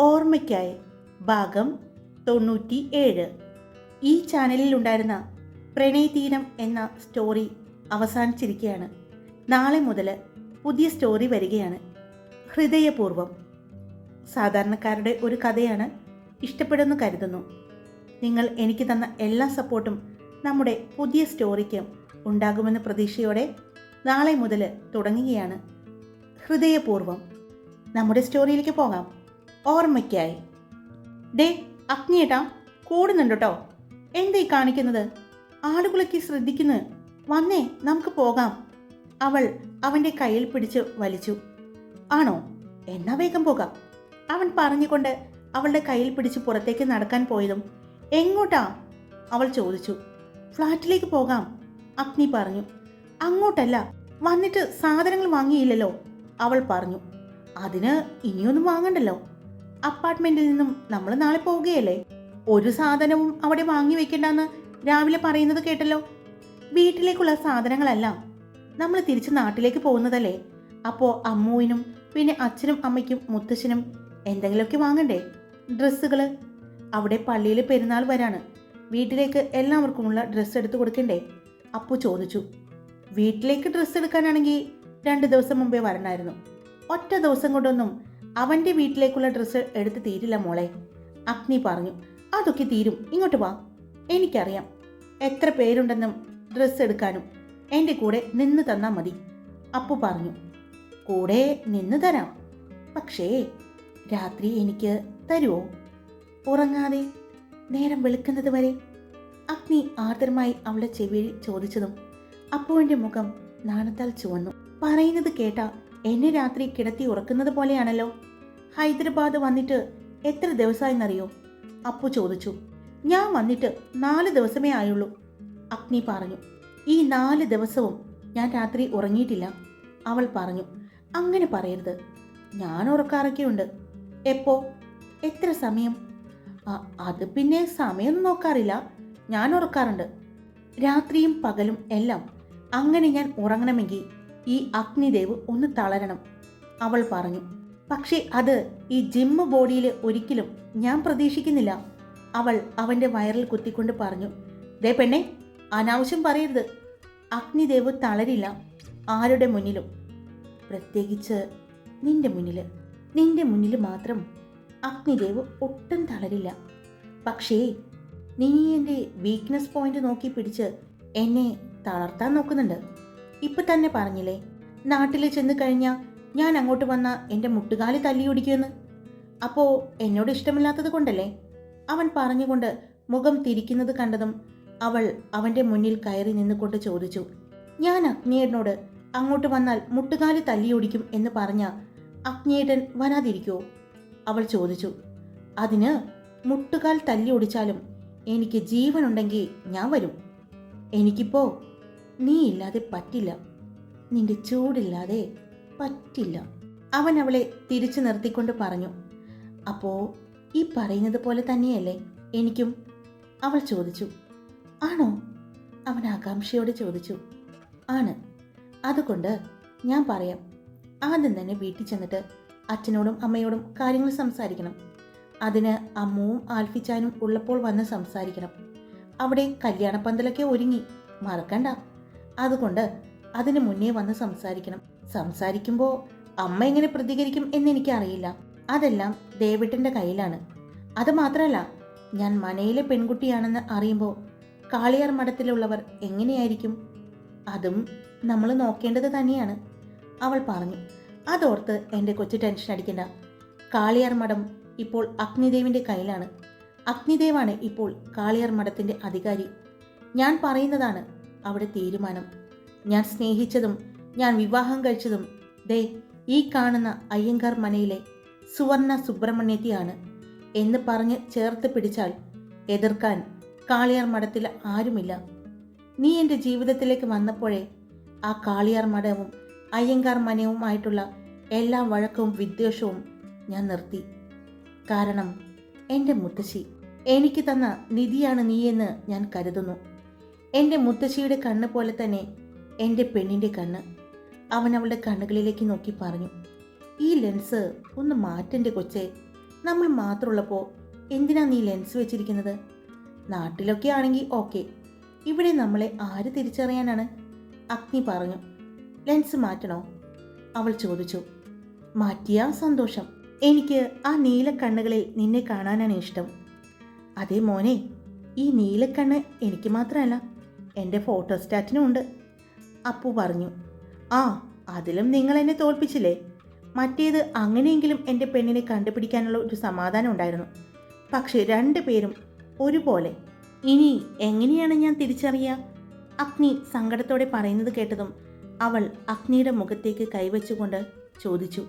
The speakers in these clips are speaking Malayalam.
ഓർമ്മയ്ക്കായി ഭാഗം തൊണ്ണൂറ്റി ഏഴ് ഈ ചാനലിൽ ഉണ്ടായിരുന്ന പ്രണയതീരം എന്ന സ്റ്റോറി അവസാനിച്ചിരിക്കുകയാണ്. നാളെ മുതൽ പുതിയ സ്റ്റോറി വരികയാണ്. ഹൃദയപൂർവം. സാധാരണക്കാരുടെ ഒരു കഥയാണ് ഇഷ്ടപ്പെടുന്നു കരുതുന്നു. നിങ്ങൾ എനിക്ക് തന്ന എല്ലാ സപ്പോർട്ടും നമ്മുടെ പുതിയ സ്റ്റോറിക്ക് ഉണ്ടാകുമെന്ന പ്രതീക്ഷയോടെ നാളെ മുതൽ തുടങ്ങുകയാണ്. ഹൃദയപൂർവം. നമ്മുടെ സ്റ്റോറിയിലേക്ക് പോകാം. ഓർമ്മയ്ക്കായി. ഡേ അഗ്നിയേട്ടാ കൂടുന്നുണ്ട് കേട്ടോ എന്തേ കാണിക്കുന്നത്? ആളുകളൊക്കെ ശ്രദ്ധിക്കുന്നു. വന്നേ നമുക്ക് പോകാം. അവൾ അവന്റെ കയ്യിൽ പിടിച്ച് വലിച്ചു. ആണോ? എന്നാ വേഗം പോകാം. അവൻ പറഞ്ഞുകൊണ്ട് അവളുടെ കയ്യിൽ പിടിച്ച് പുറത്തേക്ക് നടക്കാൻ പോയതും എങ്ങോട്ടാ? അവൾ ചോദിച്ചു. ഫ്ലാറ്റിലേക്ക് പോകാം അഗ്നി പറഞ്ഞു. അങ്ങോട്ടല്ല വന്നിട്ട് സാധനങ്ങൾ വാങ്ങിയില്ലല്ലോ അവൾ പറഞ്ഞു. അതിന് ഇനിയൊന്നും വാങ്ങണ്ടല്ലോ. അപ്പാർട്ട്മെന്റിൽ നിന്നും നമ്മൾ നാളെ പോവുകയല്ലേ? ഒരു സാധനവും അവിടെ വാങ്ങി വെക്കണ്ടെന്ന് രാവിലെ പറയുന്നത് കേട്ടല്ലോ? വീട്ടിലേക്കുള്ള സാധനങ്ങളല്ല നമ്മൾ തിരിച്ച് നാട്ടിലേക്ക് പോകുന്നതല്ലേ? അപ്പോൾ അമ്മുവിനും പിന്നെ അച്ഛനും അമ്മയ്ക്കും മുത്തശ്ശനും എന്തെങ്കിലുമൊക്കെ വാങ്ങണ്ടേ? ഡ്രസ്സുകൾ അവിടെ പള്ളിയിൽ പെരുന്നാൾ വരാണ്. വീട്ടിലേക്ക് എല്ലാവർക്കുമുള്ള ഡ്രസ്സ് എടുത്തു കൊടുക്കണ്ടേ? അപ്പു ചോദിച്ചു. വീട്ടിലേക്ക് ഡ്രസ്സ് എടുക്കാനാണെങ്കിൽ രണ്ട് ദിവസം മുമ്പേ വരണമായിരുന്നു ഒറ്റ ദിവസം കൊണ്ടൊന്നും അവന്റെ വീട്ടിലേക്കുള്ള ഡ്രസ്സ് എടുത്ത് തീരില്ല മോളെ. അഗ്നി പറഞ്ഞു അതൊക്കെ തീരും. ഇങ്ങോട്ട് വാ. എനിക്കറിയാം. എത്ര പേരുണ്ടെന്നും ഡ്രസ്സ് എടുക്കാനും. എന്റെ കൂടെ നിന്ന് തന്നാൽ മതി. അപ്പു പറഞ്ഞു കൂടെ നിന്ന് തരാം. പക്ഷേ രാത്രി എനിക്ക് തരുമോ ഉറങ്ങാതെ. നേരം വെളുക്കുന്നത് വരെ. അഗ്നി ആർദ്രമായി അവളെ ചെവിയിൽ ചോദിച്ചതും അപ്പുവിന്റെ മുഖം നാണത്താൽ ചുവന്നു. പറയുന്നത് കേട്ട എന്നെ രാത്രി കിടത്തി ഉറക്കുന്നത് പോലെയാണല്ലോ. ഹൈദരാബാദ് വന്നിട്ട് എത്ര ദിവസമായെന്നറിയോ? അപ്പു ചോദിച്ചു. ഞാൻ വന്നിട്ട് നാല് ദിവസമേ ആയുള്ളൂ. അഗ്നി പറഞ്ഞു. ഈ നാല് ദിവസവും ഞാൻ രാത്രി ഉറങ്ങിയിട്ടില്ല. അവൾ പറഞ്ഞു. അങ്ങനെ പറയരുത്. ഞാൻ ഉറക്കാറൊക്കെയുണ്ട്. എപ്പോ? എത്ര സമയം? അത് പിന്നെ സമയമൊന്നും നോക്കാറില്ല. ഞാൻ ഉറക്കാറുണ്ട്. രാത്രിയും പകലും എല്ലാം അങ്ങനെ ഞാൻ ഉറങ്ങണമെങ്കിൽ ഈ അഗ്നിദേവ് ഒന്ന് തളരണം. അവൾ പറഞ്ഞു. പക്ഷേ അത് ഈ ജിമ്മ് ബോഡിയിൽ ഒരിക്കലും ഞാൻ പ്രതീക്ഷിക്കുന്നില്ല. അവൾ അവന്റെ വയറിൽ കുത്തിക്കൊണ്ട് പറഞ്ഞു ദേ പെണ്ണെ അനാവശ്യം പറയരുത്. അഗ്നിദേവ് തളരില്ല ആരുടെ മുന്നിലും? പ്രത്യേകിച്ച് നിന്റെ മുന്നിൽ നിന്റെ മുന്നിൽ മാത്രം അഗ്നിദേവ് ഒട്ടും തളരില്ല. പക്ഷേ നീ എന്റെ വീക്ക്നെസ് പോയിന്റ് നോക്കി പിടിച്ച് എന്നെ തളർത്താൻ നോക്കുന്നുണ്ട്. ഇപ്പം തന്നെ പറഞ്ഞില്ലേ നാട്ടിൽ ചെന്ന് കഴിഞ്ഞാൽ ഞാൻ അങ്ങോട്ട് വന്ന എന്റെ മുട്ടുകാലി തല്ലിയൊടിക്കുമെന്ന് അപ്പോൾ എന്നോട് ഇഷ്ടമില്ലാത്തത് കൊണ്ടല്ലേ? അവൻ പറഞ്ഞുകൊണ്ട് മുഖം തിരിക്കുന്നത് കണ്ടതും അവൾ അവന്റെ മുന്നിൽ കയറി നിന്നുകൊണ്ട് ചോദിച്ചു ഞാൻ അഗ്നിയേട്ടനോട് അങ്ങോട്ട് വന്നാൽ മുട്ടുകാലി തല്ലിയൊടിക്കും എന്ന് പറഞ്ഞ അഗ്നിയേട്ടൻ വരാതിരിക്കുമോ അവൾ ചോദിച്ചു അതിന് മുട്ടുകാൽ തല്ലി ഒടിച്ചാലും എനിക്ക് ജീവനുണ്ടെങ്കിൽ ഞാൻ വരും. എനിക്കിപ്പോ നീ ഇല്ലാതെ പറ്റില്ല. നിന്റെ ചൂടില്ലാതെ പറ്റില്ല. അവൻ അവളെ തിരിച്ചു നിർത്തിക്കൊണ്ട് പറഞ്ഞു അപ്പോ ഈ പറയുന്നത് പോലെ തന്നെയല്ലേ? എനിക്കും അവൾ ചോദിച്ചു ആണോ? അവൻ ആകാംക്ഷയോട് ചോദിച്ചു ആണ്. അതുകൊണ്ട് ഞാൻ പറയാം. ആദ്യം തന്നെ വീട്ടിൽ ചെന്നിട്ട് അച്ഛനോടും അമ്മയോടും കാര്യങ്ങൾ സംസാരിക്കണം. അതിന് അമ്മവും ആൽഫിച്ചാനും ഉള്ളപ്പോൾ വന്ന് സംസാരിക്കണം. അവിടെ കല്യാണപ്പന്തലൊക്കെ ഒരുങ്ങി. മറക്കണ്ട. അതുകൊണ്ട് അതിന് മുന്നേ വന്ന് സംസാരിക്കണം. സംസാരിക്കുമ്പോൾ അമ്മ എങ്ങനെ പ്രതികരിക്കും എന്ന് എനിക്കറിയില്ല. അതെല്ലാം ദേവിട്ടന്റെ കയ്യിലാണ്. അത് മാത്രമല്ല ഞാൻ മനയിലെ പെൺകുട്ടിയാണെന്ന് അറിയുമ്പോൾ കാളിയാർ മഠത്തിലുള്ളവർ എങ്ങനെയായിരിക്കും? അതും നമ്മൾ നോക്കേണ്ടത് തന്നെയാണ്. അവൾ പറഞ്ഞു അതോർത്ത് എന്റെ കൊച്ചു ടെൻഷൻ അടിക്കണ്ട. കാളിയാർ മഠം ഇപ്പോൾ അഗ്നിദേവിന്റെ കയ്യിലാണ്. അഗ്നിദേവാണ് ഇപ്പോൾ കാളിയാർ മഠത്തിന്റെ അധികാരി. ഞാൻ പറയുന്നതാണ് അവിടെ തീരുമാനം. ഞാൻ സ്നേഹിച്ചതും ഞാൻ വിവാഹം കഴിച്ചതും ദേ ഈ കാണുന്ന അയ്യങ്കാർ മനയിലെ സുവർണ സുബ്രഹ്മണ്യത്തിയാണ് എന്ന് പറഞ്ഞ് ചേർത്ത് പിടിച്ചാൽ എതിർക്കാൻ കാളിയാർ മഠത്തിൽ ആരുമില്ല. നീ എന്റെ ജീവിതത്തിലേക്ക് വന്നപ്പോഴേ ആ കാളിയാർ മഠവും അയ്യങ്കാർ മനവുമായിട്ടുള്ള എല്ലാ വഴക്കവും വിദ്വേഷവും ഞാൻ നിർത്തി. കാരണം എന്റെ മുത്തശ്ശി എനിക്ക് തന്ന നിധിയാണ് നീയെന്ന് ഞാൻ കരുതുന്നു. എന്റെ മുത്തശ്ശിയുടെ കണ്ണ് പോലെ തന്നെ എന്റെ പെണ്ണിന്റെ കണ്ണ്. അവൻ അവളുടെ കണ്ണുകളിലേക്ക് നോക്കി പറഞ്ഞു ഈ ലെൻസ് ഒന്ന് മാറ്റന്റെ കൊച്ചേ. നമ്മൾ മാത്രമുള്ളപ്പോൾ എന്തിനാ നീ ലെൻസ് വെച്ചിരിക്കുന്നത്? നാട്ടിലൊക്കെ ആണെങ്കിൽ ഓക്കെ. ഇവിടെ നമ്മളെ ആര് തിരിച്ചറിയാനാണ്? അഗ്നി പറഞ്ഞു ലെൻസ് മാറ്റണോ? അവൾ ചോദിച്ചു മാറ്റിയാ സന്തോഷം. എനിക്ക് ആ നീലക്കണ്ണുകളിൽ നിന്നെ കാണാനാണ് ഇഷ്ടം. അതേ മോനെ ഈ നീലക്കണ്ണ് എനിക്ക് മാത്രമല്ല എന്റെ ഫോട്ടോസ്റ്റാറ്റിനും ഉണ്ട് അപ്പു പറഞ്ഞു ആ അതിലും നിങ്ങൾ എന്നെ തോൽപ്പിച്ചില്ലേ? മറ്റേത് അങ്ങനെയെങ്കിലും എന്റെ പെണ്ണിനെ കണ്ടുപിടിക്കാനുള്ള ഒരു സമാധാനം ഉണ്ടായിരുന്നു. പക്ഷേ രണ്ടു പേരും ഒരുപോലെ. ഇനി എങ്ങനെയാണ് ഞാൻ തിരിച്ചറിയുക? അഗ്നി സങ്കടത്തോടെ പറയുന്നത് കേട്ടതും അവൾ അഗ്നിയുടെ മുഖത്തേക്ക് കൈവച്ചുകൊണ്ട് ചോദിച്ചു.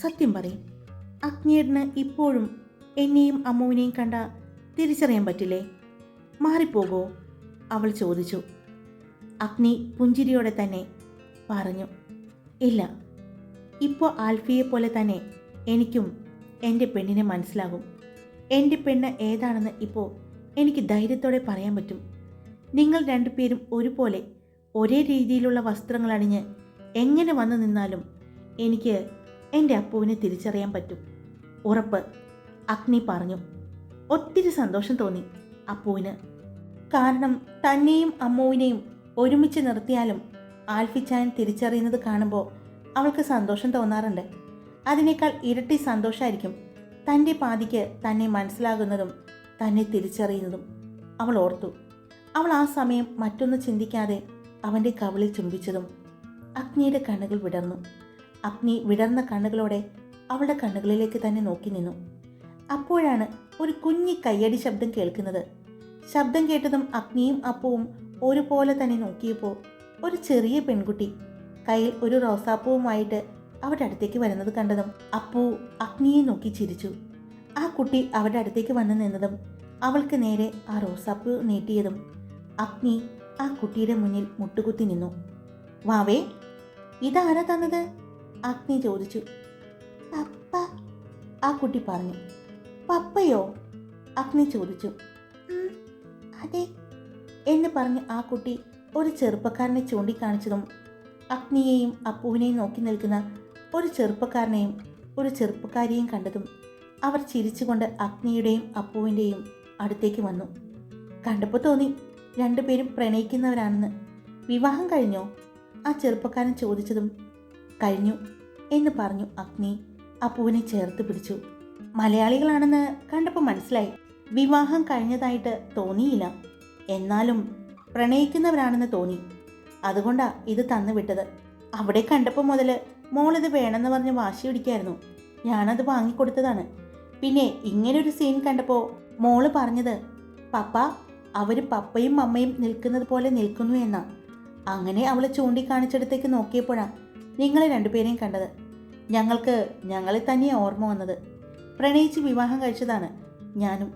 സത്യം പറയും അഗ്നിയേട്ടന് ഇപ്പോഴും എന്നെയും അമ്മുവിനെയും കണ്ട തിരിച്ചറിയാൻ പറ്റില്ലേ? മാറിപ്പോകോ അവൾ ചോദിച്ചു. അഗ്നി പുഞ്ചിരിയോടെ തന്നെ പറഞ്ഞു. ഇല്ല ഇപ്പോൾ ആൽഫിയെ പോലെ തന്നെ എനിക്കും എന്റെ പെണ്ണിനെ മനസ്സിലാകും. എന്റെ പെണ്ണ് ഏതാണെന്ന് ഇപ്പോൾ എനിക്ക് ധൈര്യത്തോടെ പറയാൻ പറ്റും. നിങ്ങൾ രണ്ടുപേരും ഒരുപോലെ ഒരേ രീതിയിലുള്ള വസ്ത്രങ്ങൾ അണിഞ്ഞ് എങ്ങനെ വന്നു നിന്നാലും എനിക്ക് എന്റെ അപ്പുവിനെ തിരിച്ചറിയാൻ പറ്റും. ഉറപ്പ് അഗ്നി പറഞ്ഞു. ഒത്തിരി സന്തോഷം തോന്നി അപ്പുവിന്. കാരണം തന്നെയും അമ്മുവിനെയും ഒരുമിച്ച് നിർത്തിയാലും ആൽഫിച്ചാൻ തിരിച്ചറിയുന്നത് കാണുമ്പോൾ അവൾക്ക് സന്തോഷം തോന്നാറുണ്ട്. അതിനേക്കാൾ ഇരട്ടി സന്തോഷമായിരിക്കും തന്റെ പാതിക്ക് തന്നെ മനസ്സിലാകുന്നതും തന്നെ തിരിച്ചറിയുന്നതും അവൾ ഓർത്തു. അവൾ ആ സമയം മറ്റൊന്ന് ചിന്തിക്കാതെ അവന്റെ കവിളിൽ ചുംബിച്ചതും അഗ്നിയുടെ കണ്ണുകൾ വിടർന്നു. അഗ്നി വിടർന്ന കണ്ണുകളോടെ അവളുടെ കണ്ണുകളിലേക്ക് തന്നെ നോക്കി നിന്നു. അപ്പോഴാണ് ഒരു കുഞ്ഞി കയ്യടി ശബ്ദം കേൾക്കുന്നത്. ശബ്ദം കേട്ടതും അഗ്നിയും അപ്പവും ഒരുപോലെ തന്നെ നോക്കിയപ്പോൾ ഒരു ചെറിയ പെൺകുട്ടി കയ്യിൽ ഒരു റോസാപ്പൂവുമായിട്ട് അവരുടെ അടുത്തേക്ക് വരുന്നത് കണ്ടതും അപ്പു അഗ്നിയെ നോക്കി ചിരിച്ചു. ആ കുട്ടി അവരുടെ അടുത്തേക്ക് വന്നു നിന്നതും അവൾക്ക് നേരെ ആ റോസാപ്പൂ നീട്ടിയതും അഗ്നി ആ കുട്ടിയുടെ മുന്നിൽ മുട്ടുകുത്തി നിന്നു. വാവേ ഇതാരാ തന്നത്? അഗ്നി ചോദിച്ചു. പപ്പ ആ കുട്ടി പറഞ്ഞു. പപ്പയോ? അഗ്നി ചോദിച്ചു. "ഉം, അതെ എന്ന് പറഞ്ഞ് ആ കുട്ടി ഒരു ചെറുപ്പക്കാരനെ ചൂണ്ടിക്കാണിച്ചതും അഗ്നിയെയും അപ്പുവിനെയും നോക്കി നിൽക്കുന്ന ഒരു ചെറുപ്പക്കാരനെയും ഒരു ചെറുപ്പക്കാരിയെയും കണ്ടതും അവർ ചിരിച്ചുകൊണ്ട് അഗ്നിയുടെയും അപ്പുവിന്റെയും അടുത്തേക്ക് വന്നു. കണ്ടപ്പോൾ തോന്നി രണ്ടുപേരും പ്രണയിക്കുന്നവരാണെന്ന്. വിവാഹം കഴിഞ്ഞോ? ആ ചെറുപ്പക്കാരൻ ചോദിച്ചതും കഴിഞ്ഞു എന്ന് പറഞ്ഞു അഗ്നി അപ്പുവിനെ ചേർത്ത് പിടിച്ചു. മലയാളികളാണെന്ന് കണ്ടപ്പോൾ മനസ്സിലായി. വിവാഹം കഴിഞ്ഞതായിട്ട് തോന്നിയില്ല. എന്നാലും പ്രണയിക്കുന്നവരാണെന്ന് തോന്നി. അതുകൊണ്ടാ ഇത് തന്നു വിട്ടത്. അവിടെ കണ്ടപ്പോൾ മുതൽ മോളിത് വേണമെന്ന് പറഞ്ഞ് വാശി പിടിക്കായിരുന്നു. ഞാനത് വാങ്ങിക്കൊടുത്തതാണ്. പിന്നെ ഇങ്ങനൊരു സീൻ കണ്ടപ്പോൾ മോൾ പറഞ്ഞത് പപ്പ അവർ പപ്പയും അമ്മയും നിൽക്കുന്നത് പോലെ നിൽക്കുന്നു എന്നാ. അങ്ങനെ അവളെ ചൂണ്ടിക്കാണിച്ചിടത്തേക്ക് നോക്കിയപ്പോഴാണ് നിങ്ങളെ രണ്ടുപേരെയും കണ്ടത്. ഞങ്ങൾക്ക് ഞങ്ങളെ തന്നെയാണ് ഓർമ്മ വന്നത്. പ്രണയിച്ച് വിവാഹം കഴിച്ചതാണ് ഞാനും.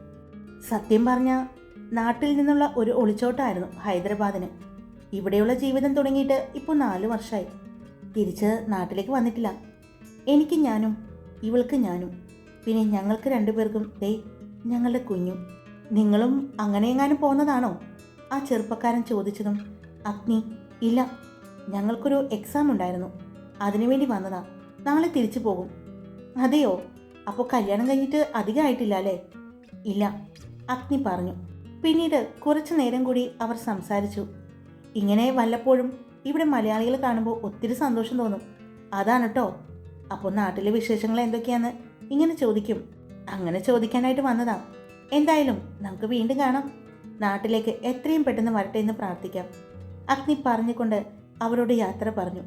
സത്യം പറഞ്ഞ നാട്ടിൽ നിന്നുള്ള ഒരു ഒളിച്ചോട്ടായിരുന്നു ഹൈദരാബാദിന്. ഇവിടെയുള്ള ജീവിതം തുടങ്ങിയിട്ട് ഇപ്പോൾ നാല് വർഷമായി. തിരിച്ച് നാട്ടിലേക്ക് വന്നിട്ടില്ല. എനിക്ക് ഞാനും ഇവൾക്ക് ഞാനും. പിന്നെ ഞങ്ങൾക്ക് രണ്ടുപേർക്കും ദേ ഞങ്ങളുടെ കുഞ്ഞും. നിങ്ങളും അങ്ങനെ എങ്ങാനും പോകുന്നതാണോ? ആ ചെറുപ്പക്കാരൻ ചോദിച്ചതും അഗ്നി ഇല്ല. ഞങ്ങൾക്കൊരു എക്സാം ഉണ്ടായിരുന്നു. അതിനുവേണ്ടി വന്നതാ. നാളെ തിരിച്ചു പോകും. അതെയോ? അപ്പോൾ കല്യാണം കഴിഞ്ഞിട്ട് അധികമായിട്ടില്ല അല്ലേ? ഇല്ല അഗ്നി പറഞ്ഞു. പിന്നീട് കുറച്ചു നേരം കൂടി അവർ സംസാരിച്ചു. ഇങ്ങനെ വല്ലപ്പോഴും ഇവിടെ മലയാളികൾ കാണുമ്പോൾ ഒത്തിരി സന്തോഷം തോന്നും. അതാണ് കേട്ടോ അപ്പോൾ നാട്ടിലെ വിശേഷങ്ങൾ എന്തൊക്കെയാന്ന് ഇങ്ങനെ ചോദിക്കും. അങ്ങനെ ചോദിക്കാനായിട്ട് വന്നതാ. എന്തായാലും നമുക്ക് വീണ്ടും കാണാം. നാട്ടിലേക്ക് എത്രയും പെട്ടെന്ന് വരട്ടെ എന്ന് പ്രാർത്ഥിക്കാം. അഗ്നി പറഞ്ഞുകൊണ്ട് അവരോട് യാത്ര പറഞ്ഞു.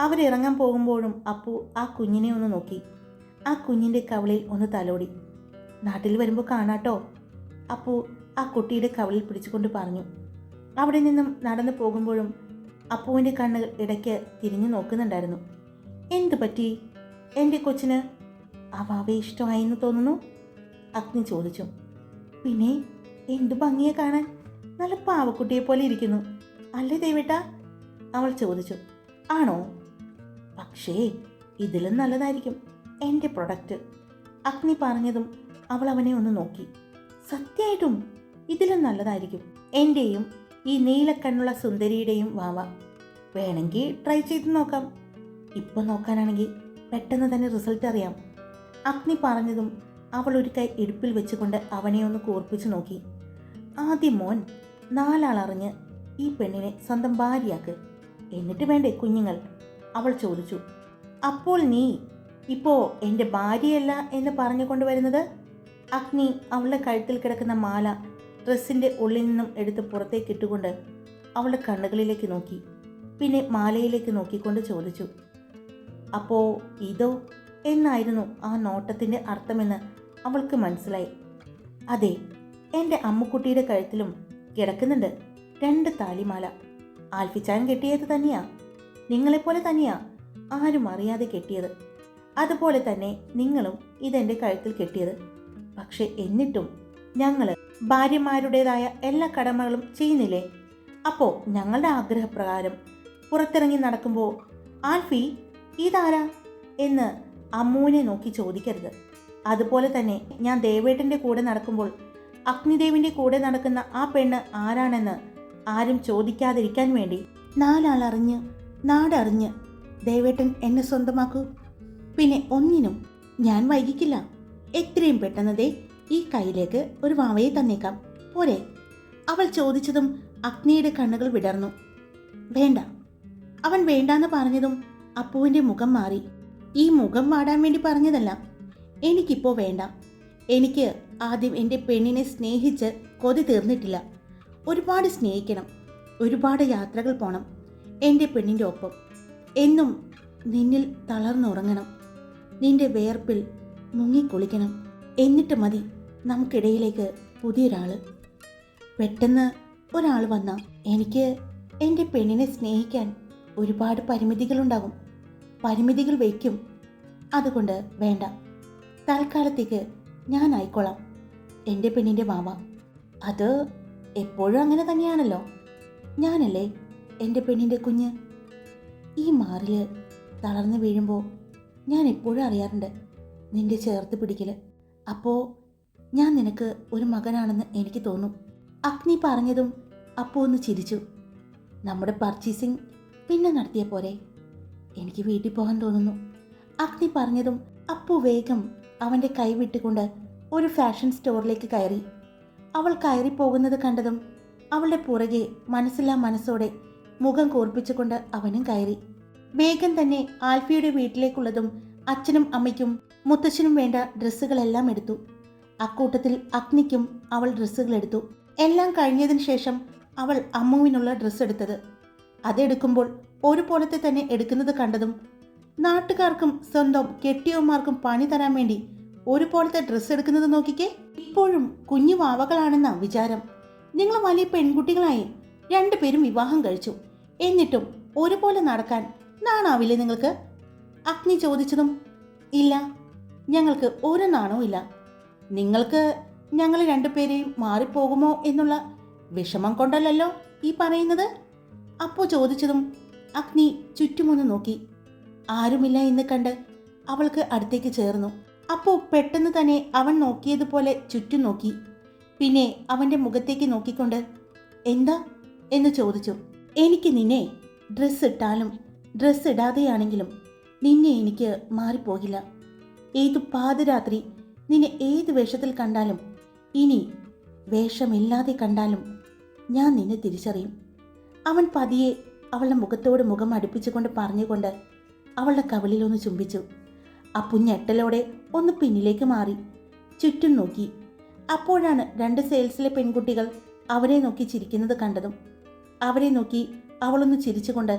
അവരിറങ്ങാൻ പോകുമ്പോഴും അപ്പു ആ കുഞ്ഞിനെ ഒന്ന് നോക്കി. ആ കുഞ്ഞിന്റെ കവളിൽ ഒന്ന് തലോടി. നാട്ടിൽ വരുമ്പോൾ കാണാട്ടോ. അപ്പു ആ കുട്ടിയുടെ കവളിൽ പിടിച്ചുകൊണ്ട് പറഞ്ഞു അവിടെ നിന്നും നടന്നു പോകുമ്പോഴും അപ്പുവിന്റെ കണ്ണുകൾ ഇടയ്ക്ക് തിരിഞ്ഞു നോക്കുന്നുണ്ടായിരുന്നു. എന്തു പറ്റി? എന്റെ കൊച്ചിന് അവാവെ ഇഷ്ടമായി എന്ന് തോന്നുന്നു? അഗ്നി ചോദിച്ചു. പിന്നെ എന്തു ഭംഗിയെ കാണാൻ? നല്ല പാവക്കുട്ടിയെ പോലെ ഇരിക്കുന്നു. അല്ലേ ദേവേട്ട? അവൾ ചോദിച്ചു. ആണോ? പക്ഷേ ഇതിലും നല്ലതായിരിക്കും. എന്റെ പ്രൊഡക്റ്റ്. അഗ്നി പറഞ്ഞതും അവൾ അവനെ ഒന്ന് നോക്കി. സത്യമായിട്ടും ഇതിലും നല്ലതായിരിക്കും. എന്റെയും ഈ നീലക്കണ്ണുള്ള സുന്ദരിയുടെയും വാവ. വേണമെങ്കിൽ ട്രൈ ചെയ്ത് നോക്കാം. ഇപ്പോൾ നോക്കാനാണെങ്കിൽ പെട്ടെന്ന് തന്നെ റിസൾട്ട് അറിയാം. അഗ്നി പറഞ്ഞതും അവൾ ഒരു കൈ ഇടുപ്പിൽ വെച്ചുകൊണ്ട് അവനെ ഒന്ന് കൂർപ്പിച്ചു നോക്കി. ആദ്യം മോൻ നാലാളറിഞ്ഞ് ഈ പെണ്ണിനെ സ്വന്തം ഭാര്യയാക്ക്. എന്നിട്ട് വേണ്ടേ കുഞ്ഞുങ്ങൾ? അവൾ ചോദിച്ചു. അപ്പോൾ നീ ഇപ്പോൾ എന്റെ ഭാര്യയല്ല എന്ന് പറഞ്ഞു കൊണ്ടുവരുന്നത് അഗ്നി അവളുടെ കഴുത്തിൽ കിടക്കുന്ന മാല ഡ്രസ്സിന്റെ ഉള്ളിൽ നിന്നും എടുത്ത് പുറത്തേക്ക് ഇട്ടുകൊണ്ട് അവളുടെ കണ്ണുകളിലേക്ക് നോക്കി. പിന്നെ മാലയിലേക്ക് നോക്കിക്കൊണ്ട് ചോദിച്ചു അപ്പോ ഇതോ? എന്നായിരുന്നു ആ നോട്ടത്തിന്റെ അർത്ഥമെന്ന് അവൾക്ക് മനസ്സിലായി. അതെ എന്റെ അമ്മുക്കുട്ടിയുടെ കഴുത്തിലും കിടക്കുന്നുണ്ട് രണ്ട് താലിമാല. ആൽഫിച്ചാൻ കെട്ടിയത് തന്നെയാ നിങ്ങളെപ്പോലെ തന്നെയാ ആരും അറിയാതെ കെട്ടിയത്. അതുപോലെ തന്നെ നിങ്ങളും ഇതെന്റെ കഴുത്തിൽ കെട്ടിയത്. പക്ഷെ എന്നിട്ടും ഞങ്ങൾ ഭാര്യമാരുടേതായ എല്ലാ കടമകളും ചെയ്യുന്നില്ലേ? അപ്പോൾ ഞങ്ങളുടെ ആഗ്രഹപ്രകാരം പുറത്തിറങ്ങി നടക്കുമ്പോൾ ആൽഫി ഇതാരാ? എന്ന് അമ്മുവിനെ നോക്കി ചോദിക്കരുത്. അതുപോലെ തന്നെ ഞാൻ ദേവേട്ടന്റെ കൂടെ നടക്കുമ്പോൾ അഗ്നിദേവിന്റെ കൂടെ നടക്കുന്ന ആ പെണ്ണ് ആരാണെന്ന് ആരും ചോദിക്കാതിരിക്കാൻ വേണ്ടി നാലാളറിഞ്ഞ് നാടറിഞ്ഞ് ദേവേട്ടൻ എന്നെ സ്വന്തമാക്കൂ. പിന്നെ ഒന്നിനും ഞാൻ വൈകിക്കില്ല. എത്രയും പെട്ടെന്ന് ദേ ഈ കയ്യിലേക്ക് ഒരു വാവയെ തന്നേക്കാം. പോരെ. അവൾ ചോദിച്ചതും അഗ്നിയുടെ കണ്ണുകൾ വിടർന്നു. വേണ്ട. അവൻ വേണ്ടാന്ന് പറഞ്ഞതും അപ്പുവിന്റെ മുഖം മാറി. ഈ മുഖം വാടാൻ വേണ്ടി പറഞ്ഞതല്ല എനിക്കിപ്പോൾ വേണ്ട. എനിക്ക് ആദ്യം എന്റെ പെണ്ണിനെ സ്നേഹിച്ച് കൊതി തീർന്നിട്ടില്ല. ഒരുപാട് സ്നേഹിക്കണം. ഒരുപാട് യാത്രകൾ പോകണം എന്റെ പെണ്ണിന്റെ ഒപ്പം. എന്നും നിന്നിൽ തളർന്നുറങ്ങണം. നിന്റെ വേർപ്പിൽ മുങ്ങിക്കുളിക്കണം. എന്നിട്ട് മതി. നമുക്കിടയിലേക്ക് പുതിയൊരാൾ പെട്ടെന്ന് ഒരാൾ വന്ന എനിക്ക് എന്റെ പെണ്ണിനെ സ്നേഹിക്കാൻ ഒരുപാട് പരിമിതികളുണ്ടാകും. പരിമിതികൾ വയ്ക്കും. അതുകൊണ്ട് വേണ്ട. തൽക്കാലത്തേക്ക് ഞാൻ ആയിക്കോളാം. എന്റെ പെണ്ണിന്റെ മാമ. അത് എപ്പോഴും അങ്ങനെ തന്നെയാണല്ലോ. ഞാനല്ലേ എന്റെ പെണ്ണിന്റെ കുഞ്ഞ്? ഈ മാറിൽ തളർന്നു വീഴുമ്പോൾ ഞാൻ എപ്പോഴും അറിയാറുണ്ട് നിന്റെ ചേർത്ത് പിടിക്കൽ അപ്പോൾ ഞാൻ നിനക്ക് ഒരു മകനാണെന്ന് എനിക്ക് തോന്നും. അഗ്നി പറഞ്ഞതും അപ്പോൾ ഒന്ന് ചിരിച്ചു. നമ്മുടെ പർച്ചേസിംഗ് പിന്നെ നടത്തിയ പോരെ? എനിക്ക് വീട്ടിൽ പോകാൻ തോന്നുന്നു. അഗ്നി പറഞ്ഞതും അപ്പു വേഗം അവന്റെ കൈ വിട്ടുകൊണ്ട് ഒരു ഫാഷൻ സ്റ്റോറിലേക്ക് കയറി. അവൾ കയറി പോകുന്നത് കണ്ടതും അവളുടെ പുറകെ മനസ്സില്ലാ മനസ്സോടെ മുഖം കോർപ്പിച്ചുകൊണ്ട് അവനും കയറി. വേഗം തന്നെ ആൽഫിയുടെ വീട്ടിലേക്കുള്ളതും അച്ഛനും അമ്മയ്ക്കും മുത്തശ്ശനും വേണ്ട ഡ്രസ്സുകളെല്ലാം എടുത്തു. അക്കൂട്ടത്തിൽ അഗ്നിക്കും അവൾ ഡ്രസ്സുകൾ എടുത്തു. എല്ലാം കഴിഞ്ഞതിന് ശേഷം അവൾ അമ്മുവിനുള്ള ഡ്രസ്സ് എടുത്തത്. അതെടുക്കുമ്പോൾ ഒരുപോലത്തെ തന്നെ എടുക്കുന്നത് കണ്ടതും നാട്ടുകാർക്കും സ്വന്തം കെട്ടിയവന്മാർക്കും പണി തരാൻ വേണ്ടി ഒരുപോലത്തെ ഡ്രസ്സ് എടുക്കുന്നത് നോക്കിക്കേ. ഇപ്പോഴും കുഞ്ഞു വാവകളാണെന്ന വിചാരം. നിങ്ങൾ വലിയ പെൺകുട്ടികളായി രണ്ടുപേരും വിവാഹം കഴിച്ചു. എന്നിട്ടും ഒരുപോലെ നടക്കാൻ നാണാവില്ലേ നിങ്ങൾക്ക്? അഗ്നി ചോദിച്ചതും ഇല്ല ഞങ്ങൾക്ക് ഒരു നാണവും ഇല്ല. നിങ്ങൾക്ക് ഞങ്ങൾ രണ്ടുപേരെയും മാറിപ്പോകുമോ എന്നുള്ള വിഷമം കൊണ്ടല്ലല്ലോ ഈ പറയുന്നത്? അപ്പോ ചോദിച്ചതും അഗ്നി ചുറ്റുമൊന്ന് നോക്കി. ആരുമില്ല എന്ന് കണ്ട് അവൾക്ക് അടുത്തേക്ക് ചേർന്നു. അപ്പോ പെട്ടെന്ന് തന്നെ അവൻ നോക്കിയതുപോലെ ചുറ്റും നോക്കി. പിന്നെ അവന്റെ മുഖത്തേക്ക് നോക്കിക്കൊണ്ട് എന്താ എന്ന് ചോദിച്ചു. എനിക്ക് നിന്നെ ഡ്രസ്സ് ഇട്ടാലും ഡ്രസ്സ് ഇടാതെയാണെങ്കിലും നിന്നെ എനിക്ക് മാറിപ്പോകില്ല. ഏതു പാതിരാത്രി നിന്നെ ഏത് വേഷത്തിൽ കണ്ടാലും ഇനി വേഷമില്ലാതെ കണ്ടാലും ഞാൻ നിന്നെ തിരിച്ചറിയും. അവൻ പതിയെ അവളുടെ മുഖത്തോട് മുഖം അടുപ്പിച്ചുകൊണ്ട് പറഞ്ഞുകൊണ്ട് അവളുടെ കവിളിലൊന്ന് ചുംബിച്ചു. ആ പുഞ്ഞെട്ടലോടെ ഒന്ന് പിന്നിലേക്ക് മാറി. ചുറ്റും നോക്കി. അപ്പോഴാണ് രണ്ട് സെയിൽസിലെ പെൺകുട്ടികൾ അവരെ നോക്കി ചിരിക്കുന്നത് കണ്ടതും. അവരെ നോക്കി അവളൊന്ന് ചിരിച്ചുകൊണ്ട്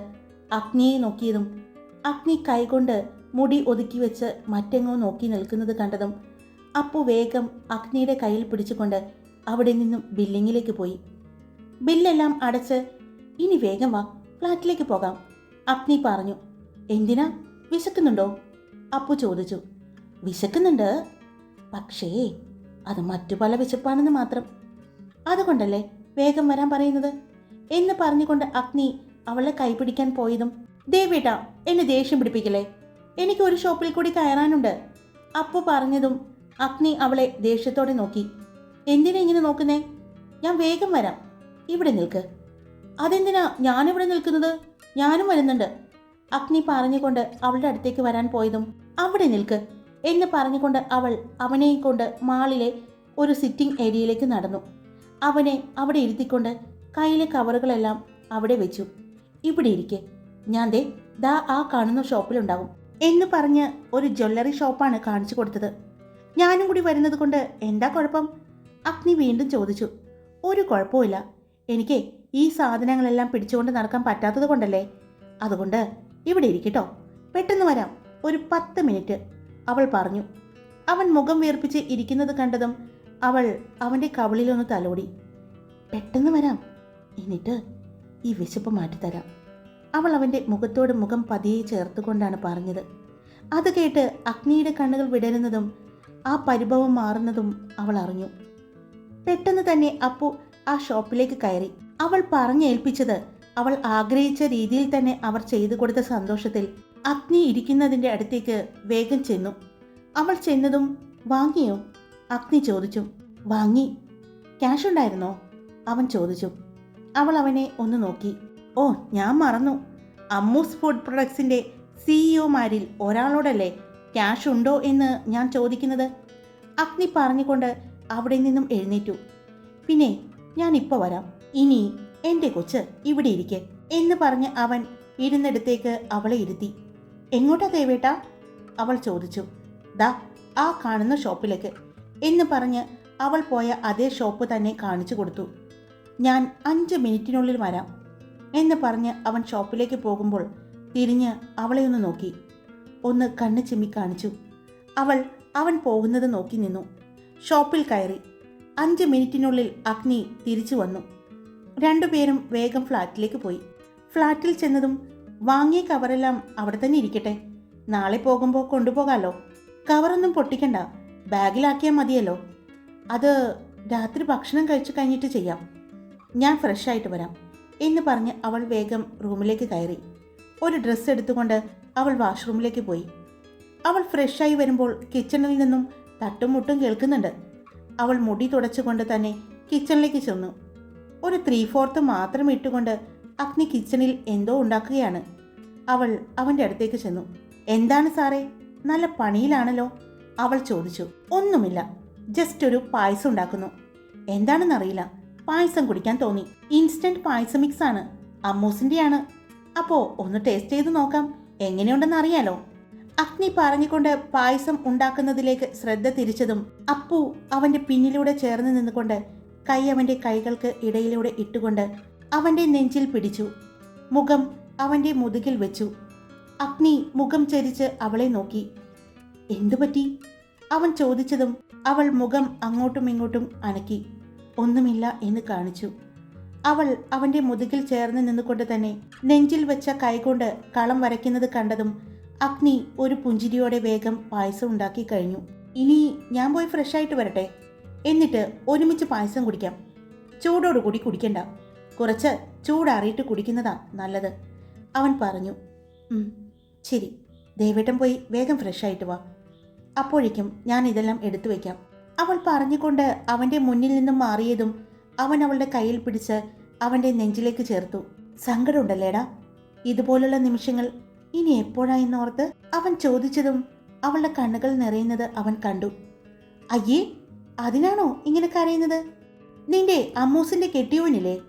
അഗ്നിയെ നോക്കിയതും അഗ്നി കൈകൊണ്ട് മുടി ഒതുക്കി വെച്ച് മറ്റെങ്ങോ നോക്കി നിൽക്കുന്നത് കണ്ടതും അപ്പു വേഗം അഗ്നിയുടെ കയ്യിൽ പിടിച്ചുകൊണ്ട് അവിടെ നിന്നും ബില്ലിങ്ങിലേക്ക് പോയി. ബില്ലെല്ലാം അടച്ച് ഇനി വേഗം വാ ഫ്ലാറ്റിലേക്ക് പോകാം. അഗ്നി പറഞ്ഞു എന്തിനാ? വിശക്കുന്നുണ്ടോ? അപ്പു ചോദിച്ചു വിശക്കുന്നുണ്ട് പക്ഷേ അത് മറ്റു പല വിശപ്പാണെന്ന് മാത്രം. അതുകൊണ്ടല്ലേ വേഗം വരാൻ പറയുന്നത്? എന്ന് പറഞ്ഞുകൊണ്ട് അഗ്നി അവളെ കൈപിടിക്കാൻ പോയതും ദേവേട്ടാ എന്നെ ദേഷ്യം പിടിപ്പിക്കലേ എനിക്ക് ഒരു ഷോപ്പിൽ കൂടി കയറാനുണ്ട്. അപ്പു പറഞ്ഞതും അഗ്നി അവളെ ദേഷ്യത്തോടെ നോക്കി. എന്തിനാ ഇങ്ങനെ നോക്കുന്നേ? ഞാൻ വേഗം വരാം. ഇവിടെ നിൽക്ക്. അതെന്തിനാ? ഞാനിവിടെ നിൽക്കുന്നത്? ഞാനും വരുന്നുണ്ട്. അഗ്നി പറഞ്ഞുകൊണ്ട് അവളുടെ അടുത്തേക്ക് വരാൻ പോയതും അവിടെ നിൽക്ക് എന്ന് പറഞ്ഞുകൊണ്ട് അവൾ അവനെയും കൊണ്ട് മാളിലെ ഒരു സിറ്റിംഗ് ഏരിയയിലേക്ക് നടന്നു. അവനെ അവിടെ ഇരുത്തിക്കൊണ്ട് കയ്യിലെ കവറുകളെല്ലാം അവിടെ വെച്ചു. ഇവിടെ ഇരിക്കെ. ഞാൻ ദേ ദാ ആ കാണുന്ന ഷോപ്പിലുണ്ടാവും എന്ന് പറഞ്ഞ് ഒരു ജ്വല്ലറി ഷോപ്പാണ് കാണിച്ചു കൊടുത്തത്. ഞാനും കൂടി വരുന്നത് കൊണ്ട് എന്താ കുഴപ്പം? അഗ്നി വീണ്ടും ചോദിച്ചു. ഒരു കുഴപ്പമില്ല എനിക്ക് ഈ സാധനങ്ങളെല്ലാം പിടിച്ചുകൊണ്ട് നടക്കാൻ പറ്റാത്തത് കൊണ്ടല്ലേ? അതുകൊണ്ട് ഇവിടെ ഇരിക്കട്ടോ. പെട്ടെന്ന് വരാം. ഒരു പത്ത് മിനിറ്റ്. അവൾ പറഞ്ഞു. അവൻ മുഖം വീർപ്പിച്ച് ഇരിക്കുന്നത് കണ്ടതും അവൾ അവന്റെ കവിളിലൊന്ന് തലോടി. പെട്ടെന്ന് വരാം. എന്നിട്ട് ഈ വിശപ്പ് മാറ്റിത്തരാം. അവൾ അവന്റെ മുഖത്തോട് മുഖം പതിയെ ചേർത്തുകൊണ്ടാണ് പറഞ്ഞത്. അത് കേട്ട് അഗ്നിയുടെ കണ്ണുകൾ വിടരുന്നതും ആ പരിഭവം മാറുന്നതും അവൾ അറിഞ്ഞു. പെട്ടെന്ന് തന്നെ അപ്പു ആ ഷോപ്പിലേക്ക് കയറി. അവൾ പറഞ്ഞേൽപ്പിച്ചത് അവൾ ആഗ്രഹിച്ച രീതിയിൽ തന്നെ അവർ ചെയ്തു കൊടുത്ത സന്തോഷത്തിൽ അഗ്നി ഇരിക്കുന്നതിന്റെ അടുത്തേക്ക് വേഗം ചെന്നു. അവൾ ചെന്നതും വാങ്ങിയോ? അഗ്നി ചോദിച്ചു. വാങ്ങി. ക്യാഷ് ഉണ്ടായിരുന്നോ? അവൻ ചോദിച്ചു. അവൾ അവനെ ഒന്ന് നോക്കി. ഓ ഞാൻ മറന്നു. അമ്മൂസ് ഫുഡ് പ്രൊഡക്ട്സിന്റെ സിഇഒമാരിൽ ഒരാളോടല്ലേ ക്യാഷ് ഉണ്ടോ എന്ന് ഞാൻ ചോദിക്കുന്നത് അഗ്നി പറഞ്ഞുകൊണ്ട് അവിടെ നിന്നും എഴുന്നേറ്റു. പിന്നെ ഞാൻ ഇപ്പോൾ വരാം. ഇനി എന്റെ കൊച്ച് ഇവിടെ ഇരിക്കെ എന്ന് പറഞ്ഞ് അവൻ ഇരുന്നിടത്തേക്ക് അവളെ ഇരുത്തി. എങ്ങോട്ടാ ദേവേട്ട? അവൾ ചോദിച്ചു. ദാ ആ കാണുന്ന ഷോപ്പിലേക്ക് എന്ന് പറഞ്ഞ് അവൾ പോയ അതേ ഷോപ്പ് തന്നെ കാണിച്ചു കൊടുത്തു. ഞാൻ അഞ്ച് മിനിറ്റിനുള്ളിൽ വരാം എന്ന് പറഞ്ഞ് അവൻ ഷോപ്പിലേക്ക് പോകുമ്പോൾ തിരിഞ്ഞ് അവളെ ഒന്ന് നോക്കി. ഒന്ന് കണ്ണ് ചിമ്മി കാണിച്ചു. അവൾ അവൻ പോകുന്നത് നോക്കി നിന്നു. ഷോപ്പിൽ കയറി. അഞ്ച് മിനിറ്റിനുള്ളിൽ അഗ്നി തിരിച്ചു വന്നു. രണ്ടുപേരും വേഗം ഫ്ലാറ്റിലേക്ക് പോയി. ഫ്ലാറ്റിൽ ചെന്നതും വാങ്ങിയ കവറെല്ലാം അവിടെ തന്നെ ഇരിക്കട്ടെ. നാളെ പോകുമ്പോൾ കൊണ്ടുപോകാമല്ലോ കവറൊന്നും പൊട്ടിക്കണ്ട. ബാഗിലാക്കിയാൽ മതിയല്ലോ. അത് രാത്രി ഭക്ഷണം കഴിച്ചു കഴിഞ്ഞിട്ട് ചെയ്യാം. ഞാൻ ഫ്രഷായിട്ട് വരാം എന്ന് പറഞ്ഞ് അവൾ വേഗം റൂമിലേക്ക് കയറി. ഒരു ഡ്രസ്സ് എടുത്തുകൊണ്ട് അവൾ വാഷ്റൂമിലേക്ക് പോയി. അവൾ ഫ്രഷായി വരുമ്പോൾ കിച്ചണിൽ നിന്നും തട്ടും മുട്ടും കേൾക്കുന്നുണ്ട്. അവൾ മുടി തുടച്ചുകൊണ്ട് തന്നെ കിച്ചണിലേക്ക് ചെന്നു. ഒരു ത്രീ ഫോർത്ത് മാത്രം ഇട്ടുകൊണ്ട് അഗ്നി കിച്ചണിൽ എന്തോ ഉണ്ടാക്കുകയാണ്. അവൾ അവന്റെ അടുത്തേക്ക് ചെന്നു. എന്താണ് സാറേ? നല്ല പണിയിലാണല്ലോ? അവൾ ചോദിച്ചു. ഒന്നുമില്ല. ജസ്റ്റ് ഒരു പായസം ഉണ്ടാക്കുന്നു. എന്താണെന്നറിയില്ല പായസം കുടിക്കാൻ തോന്നി. ഇൻസ്റ്റന്റ് പായസം മിക്സ് ആണ്. അമ്മൂസിന്റെയാണ്. അപ്പോ ഒന്ന് ടേസ്റ്റ് ചെയ്ത് നോക്കാം. എങ്ങനെയുണ്ടെന്ന് അറിയാലോ അഗ്നി പറഞ്ഞുകൊണ്ട് പായസം ഉണ്ടാക്കുന്നതിലേക്ക് ശ്രദ്ധ തിരിച്ചതും അപ്പു അവന്റെ പിന്നിലൂടെ ചേർന്ന് നിന്നുകൊണ്ട് കൈ അവന്റെ കൈകൾക്ക് ഇടയിലൂടെ ഇട്ടുകൊണ്ട് അവന്റെ നെഞ്ചിൽ പിടിച്ചു. മുഖം അവന്റെ മുതുകിൽ വെച്ചു. അഗ്നി മുഖം ചരിച്ച് അവളെ നോക്കി. എന്തുപറ്റി? അവൻ ചോദിച്ചതും അവൾ മുഖം അങ്ങോട്ടും ഇങ്ങോട്ടും അനക്കി. ഒന്നുമില്ല എന്ന് കാണിച്ചു. അവൾ അവന്റെ മുതുകിൽ ചേർന്ന് നിന്നുകൊണ്ട് തന്നെ നെഞ്ചിൽ വെച്ച കൈകൊണ്ട് കളം വരയ്ക്കുന്നത് കണ്ടതും അഗ്നി ഒരു പുഞ്ചിരിയോടെ വേഗം പായസം ഉണ്ടാക്കി കഴിഞ്ഞു. ഇനി ഞാൻ പോയി ഫ്രഷ് ആയിട്ട് വരട്ടെ. എന്നിട്ട് ഒരുമിച്ച് പായസം കുടിക്കാം. ചൂടോടുകൂടി കുടിക്കണ്ട. കുറച്ച് ചൂടാറിയിട്ട് കുടിക്കുന്നതാ നല്ലത് അവൻ പറഞ്ഞു. ശരി. ദേവേട്ടൻ പോയി വേഗം ഫ്രഷ് ആയിട്ട് വാ. അപ്പോഴേക്കും ഞാൻ ഇതെല്ലാം എടുത്തു വയ്ക്കാം. അവൾ പറഞ്ഞുകൊണ്ട് അവന്റെ മുന്നിൽ നിന്നും മാറിയതും അവൻ അവളുടെ കയ്യിൽ പിടിച്ച് അവന്റെ നെഞ്ചിലേക്ക് ചേർത്തു. സങ്കടമുണ്ടല്ലേടാ? ഇതുപോലുള്ള നിമിഷങ്ങൾ ഇനി എപ്പോഴായെന്നോർത്ത് അവൻ ചോദിച്ചതും അവളുടെ കണ്ണുകൾ നിറയുന്നത് അവൻ കണ്ടു. അയ്യേ അതിനാണോ ഇങ്ങനെ കരയുന്നത്? നിന്റെ അമ്മൂസിന്റെ കെട്ടിയോനില്ലേ?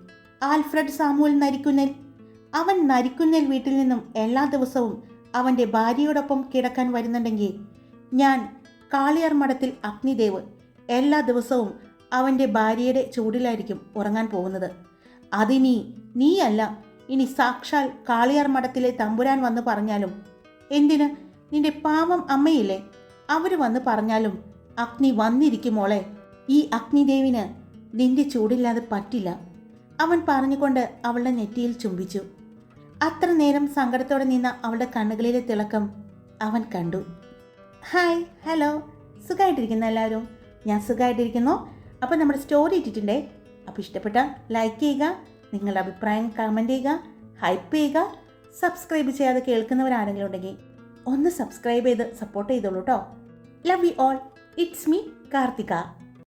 Alfred Samuel നരിക്കുന്നേൽ. അവൻ നരിക്കുന്നേൽ വീട്ടിൽ നിന്നും എല്ലാ ദിവസവും അവന്റെ ഭാര്യയോടൊപ്പം കിടക്കാൻ വരുന്നുണ്ടെങ്കിൽ ഞാൻ കാളിയാർ മഠത്തിൽ അഗ്നിദേവ് എല്ലാ ദിവസവും അവന്റെ ഭാര്യയുടെ ചൂടിലായിരിക്കും ഉറങ്ങാൻ പോകുന്നത്. അതിനി നീയല്ല ഇനി സാക്ഷാൽ കാളിയാർ മഠത്തിലെ തമ്പുരാൻ വന്ന് പറഞ്ഞാലും. എന്തിന്? നിന്റെ പാവം അമ്മയില്ലേ? അവർ വന്ന് പറഞ്ഞാലും അഗ്നി വന്നിരിക്കുമോളെ ഈ അഗ്നിദേവിന് നിന്റെ ചൂടില്ലാതെ പറ്റില്ല. അവൻ പറഞ്ഞുകൊണ്ട് അവളുടെ നെറ്റിയിൽ ചുംബിച്ചു. അത്ര നേരം സങ്കടത്തോടെ നിന്ന അവളുടെ കണ്ണുകളിലെ തിളക്കം അവൻ കണ്ടു. Hi hello. സുഖമായിട്ടിരിക്കുന്ന എല്ലാവരും? ഞാൻ സുഖമായിട്ടിരിക്കുന്നു അപ്പോൾ നമ്മുടെ സ്റ്റോറി ഇട്ടിട്ടുണ്ടേ. അപ്പോൾ ഇഷ്ടപ്പെട്ട ലൈക്ക് ചെയ്യുക നിങ്ങളുടെ അഭിപ്രായം കമന്റ് ചെയ്യുക ഹൈപ്പ് ചെയ്യുക സബ്സ്ക്രൈബ് ചെയ്യാതെ കേൾക്കുന്നവരാരെങ്കിലും ഉണ്ടെങ്കിൽ ഒന്ന് സബ്സ്ക്രൈബ് ചെയ്ത് സപ്പോർട്ട് ചെയ്തോളൂ കേട്ടോ love you all it's me Karthika.